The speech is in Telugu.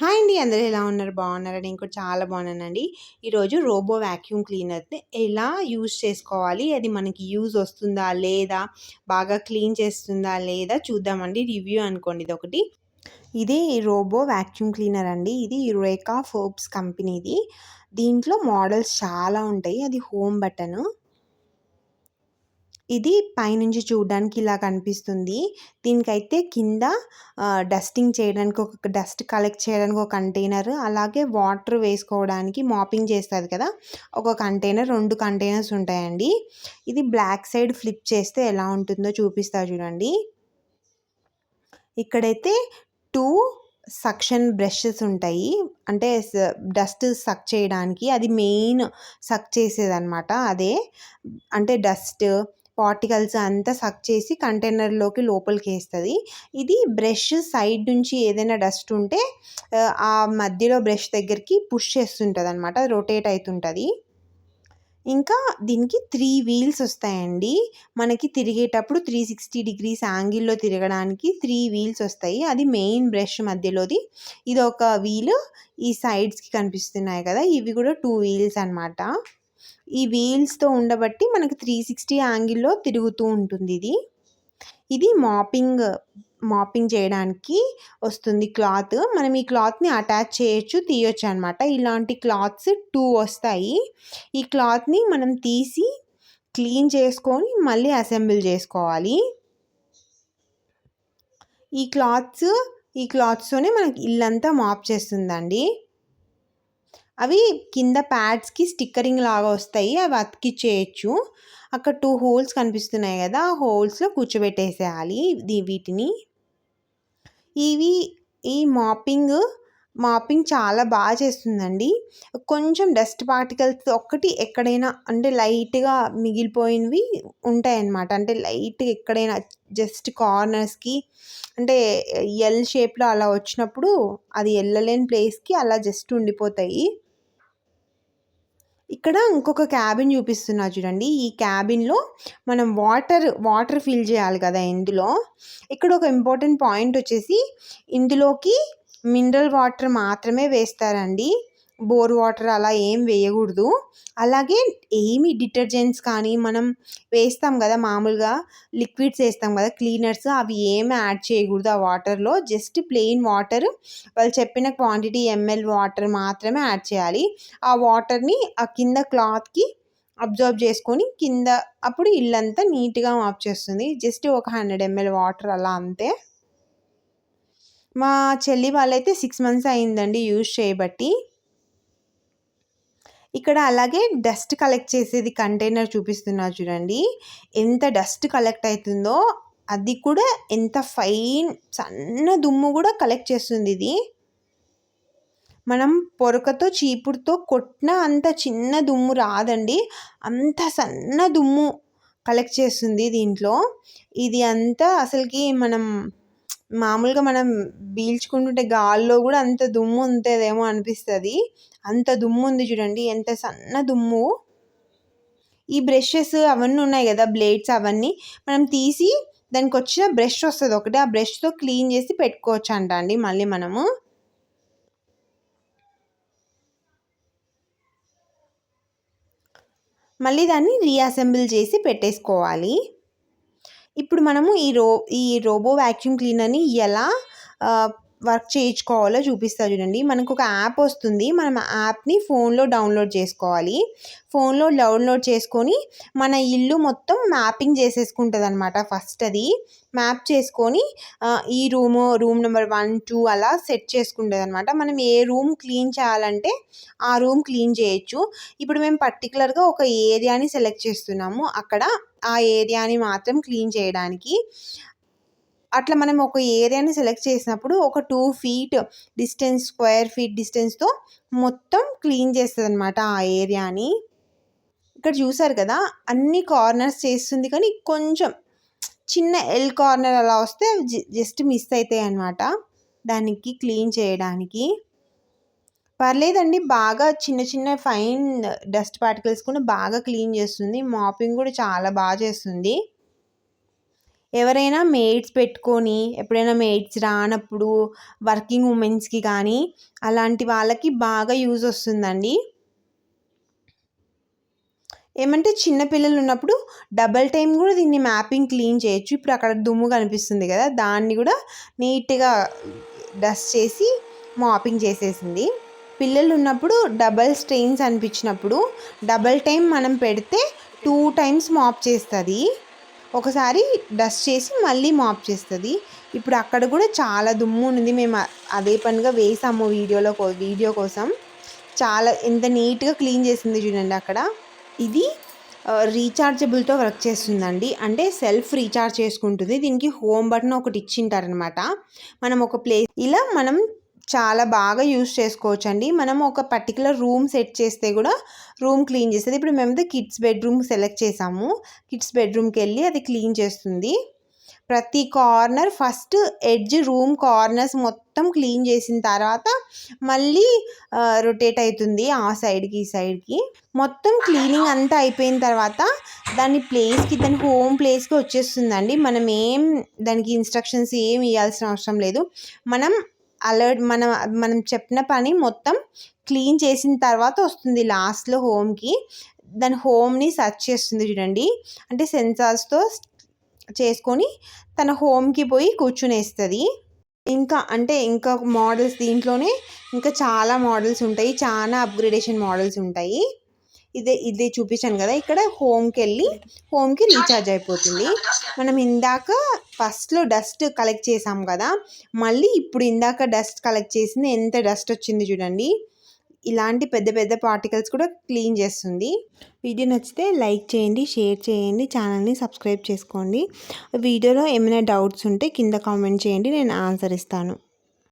హాయ్ అండి. అందరూ ఎలా ఉన్నారు? బాగున్నారా? నేను కూడా చాలా బాగున్నానండి. ఈరోజు రోబో వ్యాక్యూమ్ క్లీనర్ని ఎలా యూజ్ చేసుకోవాలి? అది మనకి యూజ్ వస్తుందా? లేదా? బాగా క్లీన్ చేస్తుందా? లేదా? చూద్దామండి. రివ్యూ అనుకోండి ఇది ఒకటి ఇది రోబో వ్యాక్యూమ్ క్లీనర్ అండి. ఇది రేకా ఫోర్బ్స్ కంపెనీది. దీంట్లో మోడల్స్ చాలా ఉంటాయి. అది హోమ్ బటన్. ఇది పైనుంచి చూడడానికి ఇలా కనిపిస్తుంది. దీనికైతే కింద డస్టింగ్ చేయడానికి ఒక డస్ట్ కలెక్ట్ చేయడానికి ఒక కంటైనర్ అలాగే వాటర్ వేసుకోవడానికి మాపింగ్ చేస్తుంది కదా ఒక కంటైనర్ రెండు కంటైనర్స్ ఉంటాయండి. ఇది బ్లాక్ సైడ్ ఫ్లిప్ చేస్తే ఎలా ఉంటుందో చూపిస్తా చూడండి. ఇక్కడైతే టూ సక్షన్ బ్రషెస్ ఉంటాయి. అంటే డస్ట్ సక్ చేయడానికి అది మెయిన్ సక్ చేసేదన్నమాట అదే. అంటే డస్ట్ పార్టికల్స్ అంతా సక్ చేసి కంటైనర్లోకి లోపలికి వేస్తుంది ఇది బ్రష్ సైడ్ నుంచి ఏదైనా డస్ట్ ఉంటే ఆ మధ్యలో బ్రష్ దగ్గరికి పుష్ చేస్తుంటుంది అనమాట రొటేట్ అవుతుంటుంది ఇంకా దీనికి త్రీ వీల్స్ వస్తాయండి. మనకి తిరిగేటప్పుడు త్రీ సిక్స్టీ డిగ్రీస్ యాంగిల్లో తిరగడానికి త్రీ వీల్స్ వస్తాయి. అది మెయిన్ బ్రష్ మధ్యలోది. ఇది ఒక వీల్ ఈ సైడ్స్కి కనిపిస్తున్నాయి కదా. ఇవి కూడా టూ వీల్స్ అనమాట ఈ వీల్స్తో ఉండబట్టి మనకు త్రీ సిక్స్టీ యాంగిల్లో తిరుగుతూ ఉంటుంది ఇది. ఇది మాపింగ్ మాపింగ్ చేయడానికి వస్తుంది క్లాత్ మనం ఈ క్లాత్ని అటాచ్ చేయొచ్చు తీయొచ్చు అనమాట ఇలాంటి క్లాత్స్ టూ వస్తాయి. ఈ క్లాత్ని మనం తీసి క్లీన్ చేసుకొని మళ్ళీ అసెంబుల్ చేసుకోవాలి. ఈ క్లాత్స్ ఈ క్లాత్స్తోనే మనకి ఇల్లంతా మాప్ చేస్తుందండి. అవి కింద ప్యాడ్స్కి స్టిక్కరింగ్ లాగా వస్తాయి. అవి అతికిచ్చేయచ్చు. అక్కడ టూ హోల్స్ కనిపిస్తున్నాయి కదా ఆ హోల్స్లో కూర్చోబెట్టేసేయాలి వీటిని. ఇవి ఈ మాపింగ్ మాపింగ్ చాలా బాగా చేస్తుందండి. కొంచెం డస్ట్ పార్టికల్స్ ఒక్కటి ఎక్కడైనా అంటే లైట్గా మిగిలిపోయినవి ఉంటాయన్నమాట. అంటే లైట్గా ఎక్కడైనా జస్ట్ కార్నర్స్కి అంటే ఎల్ షేప్లో అలా వచ్చినప్పుడు అది వెళ్ళలేని ప్లేస్కి అలా జస్ట్ ఉండిపోతాయి. ఇక్కడ ఇంకొక క్యాబిన్ చూపిస్తున్నా చూడండి. ఈ క్యాబిన్లో మనం వాటర్ వాటర్ ఫిల్ చేయాలి కదా ఇందులో. ఇక్కడ ఒక ఇంపార్టెంట్ పాయింట్ వచ్చేసి ఇందులోకి మినరల్ వాటర్ మాత్రమే వేస్తారండి. బోర్ వాటర్ అలా ఏం వేయకూడదు. అలాగే ఏమి డిటర్జెంట్స్ కానీ మనం వేస్తాం కదా మామూలుగా లిక్విడ్స్ వేస్తాం కదా క్లీనర్స్ అవి ఏమి యాడ్ చేయకూడదు ఆ వాటర్లో. జస్ట్ ప్లెయిన్ వాటర్ వాళ్ళు చెప్పిన క్వాంటిటీ ఎంఎల్ వాటర్ మాత్రమే యాడ్ చేయాలి. ఆ వాటర్ని ఆ కింద క్లాత్కి అబ్జర్వ్ చేసుకొని కింద అప్పుడు ఇల్లంతా నీట్గా మాప్ చేస్తుంది. జస్ట్ ఒక హండ్రెడ్ ఎంఎల్ వాటర్ అలా అంతే. మా చెల్లి వాళ్ళైతే సిక్స్ మంత్స్ అయిందండి యూజ్ చేయబట్టి. ఇక్కడ అలాగే డస్ట్ కలెక్ట్ చేసేది కంటైనర్ చూపిస్తున్నా చూడండి. ఎంత డస్ట్ కలెక్ట్ అవుతుందో అది కూడా ఎంత ఫైన్ సన్న దుమ్ము కూడా కలెక్ట్ చేస్తుంది ఇది. మనం పొరకతో చీపుడుతో కొట్టిన అంత చిన్న దుమ్ము రాదండి. అంత సన్న దుమ్ము కలెక్ట్ చేస్తుంది దీంట్లో. ఇది అంతా అసలుకి మనం మామూలుగా మనం పీల్చుకుంటుంటే గాల్లో కూడా అంత దుమ్ము ఉంటుందేమో అనిపిస్తుంది. అంత దుమ్ము ఉంది చూడండి ఎంత సన్న దుమ్ము. ఈ బ్రషెస్ అవన్నీ ఉన్నాయి కదా బ్లేడ్స్ అవన్నీ. మనం తీసి దానికి వచ్చిన బ్రష్ వస్తుంది ఒకటి ఆ బ్రష్తో క్లీన్ చేసి పెట్టుకోవచ్చు అంట అండి మళ్ళీ మనము. మళ్ళీ దాన్ని రీఅసెంబుల్ చేసి పెట్టేసుకోవాలి. ఇప్పుడు మనము ఈ రో ఈ రోబో వ్యాక్యూమ్ క్లీనర్ని ఎలా వర్క్ చేయించుకోవాలో చూపిస్తా చూడండి. మనకు ఒక యాప్ వస్తుంది. మనం యాప్ని ఫోన్లో డౌన్లోడ్ చేసుకోవాలి. ఫోన్లో డౌన్లోడ్ చేసుకొని మన ఇల్లు మొత్తం మ్యాపింగ్ చేసేసుకుంటుంది అనమాట ఫస్ట్ అది. మ్యాప్ చేసుకొని ఈ room room number one two అలా సెట్ చేసుకుంటుంది అనమాట మనం ఏ రూమ్ క్లీన్ చేయాలంటే ఆ రూమ్ క్లీన్ చేయొచ్చు. ఇప్పుడు మేము పర్టికులర్గా ఒక ఏరియాని సెలెక్ట్ చేస్తున్నాము. అక్కడ ఆ ఏరియాని మాత్రం క్లీన్ చేయడానికి. అట్లా మనం ఒక ఏరియాని సెలెక్ట్ చేసినప్పుడు ఒక two feet distance square feet డిస్టెన్స్తో మొత్తం క్లీన్ చేస్తుంది అనమాట ఆ ఏరియాని. ఇక్కడ చూసారు కదా అన్ని కార్నర్స్ చేస్తుంది కానీ కొంచెం చిన్న ఎల్ కార్నర్ అలా వస్తే జస్ట్ మిస్ అవుతాయి అనమాట దానికి క్లీన్ చేయడానికి. పర్లేదండి బాగా చిన్న చిన్న ఫైన్ డస్ట్ పార్టికల్స్ కూడా బాగా క్లీన్ చేస్తుంది మాపింగ్ కూడా చాలా బాగా చేస్తుంది. ఎవరైనా మేడ్స్ పెట్టుకొని ఎప్పుడైనా మేడ్స్ రానప్పుడు వర్కింగ్ ఉమెన్స్కి కానీ అలాంటి వాళ్ళకి బాగా యూజ్ వస్తుందండి. ఏమంటే చిన్న పిల్లలు ఉన్నప్పుడు డబల్ టైం కూడా దీన్ని మ్యాపింగ్ క్లీన్ చేయొచ్చు. ఇప్పుడు అక్కడ దుమ్ము కనిపిస్తుంది కదా దాన్ని కూడా నీట్గా డస్ట్ చేసి మాపింగ్ చేసేసింది. పిల్లలు ఉన్నప్పుడు డబల్ స్ట్రెయిన్స్ అనిపించినప్పుడు డబల్ టైం మనం పెడితే టూ టైమ్స్ మాప్ చేస్తుంది. ఒకసారి డస్ట్ చేసి మళ్ళీ మాప్ చేస్తుంది. ఇప్పుడు అక్కడ కూడా చాలా దుమ్ము ఉంది మేము అదే పనిగా వేసాము వీడియోలో వీడియో కోసం. చాలా ఎంత నీట్గా క్లీన్ చేసింది చూడండి అక్కడ. ఇది రీఛార్జబుల్తో వర్క్ చేస్తుందండి. అంటే సెల్ఫ్ రీఛార్జ్ చేసుకుంటుంది. దీనికి హోమ్ బటన్ ఒకటి ఇచ్చింటారనమాట మనం ఒక ప్లేస్ ఇలా మనం చాలా బాగా యూస్ చేసుకోవచ్చు అండి మనం ఒక పర్టికులర్ రూమ్ సెట్ చేస్తే కూడా రూమ్ క్లీన్ చేస్తుంది. ఇప్పుడు మేము కిడ్స్ బెడ్రూమ్ సెలెక్ట్ చేసాము. కిడ్స్ బెడ్రూమ్కి వెళ్ళి అది క్లీన్ చేస్తుంది. ప్రతి corner first edge room corners మొత్తం క్లీన్ చేసిన తర్వాత మళ్ళీ రొటేట్ అవుతుంది ఆ సైడ్కి ఈ సైడ్కి. మొత్తం క్లీనింగ్ అంతా అయిపోయిన తర్వాత దాని ప్లేస్కి దాని హోమ్ ప్లేస్కి వచ్చేస్తుందండి. మనం ఏం దానికి ఇన్స్ట్రక్షన్స్ ఏం ఇవ్వాల్సిన అవసరం లేదు. మనం అలర్ట్ మనం మనం చెప్పిన పని మొత్తం క్లీన్ చేసిన తర్వాత వస్తుంది లాస్ట్లో హోమ్కి. దాని హోమ్ని సర్చ్ చేస్తుంది చూడండి. అంటే సెన్సార్స్తో చేసుకొని తన హోమ్కి పోయి కూర్చునేస్తుంది. ఇంకా అంటే ఇంకా మోడల్స్ దీంట్లోనే ఇంకా చాలా మోడల్స్ ఉంటాయి. చాలా అప్గ్రేడేషన్ మోడల్స్ ఉంటాయి. ఇదే ఇదే చూపించాను కదా ఇక్కడ హోమ్కి వెళ్ళి హోమ్కి రీఛార్జ్ అయిపోతుంది. మనం ఇందాక ఫస్ట్లో డస్ట్ కలెక్ట్ చేసాం కదా మళ్ళీ ఇప్పుడు ఇందాక డస్ట్ కలెక్ట్ చేసింది ఎంత డస్ట్ వచ్చింది చూడండి. ఇలాంటి పెద్ద పెద్ద పార్టికల్స్ కూడా క్లీన్ చేస్తుంది. వీడియో నచ్చితే లైక్ చేయండి షేర్ చేయండి ఛానల్ని సబ్స్క్రైబ్ చేసుకోండి. వీడియోలో ఏమైనా డౌట్స్ ఉంటే కింద కామెంట్ చేయండి నేను ఆన్సర్ ఇస్తాను.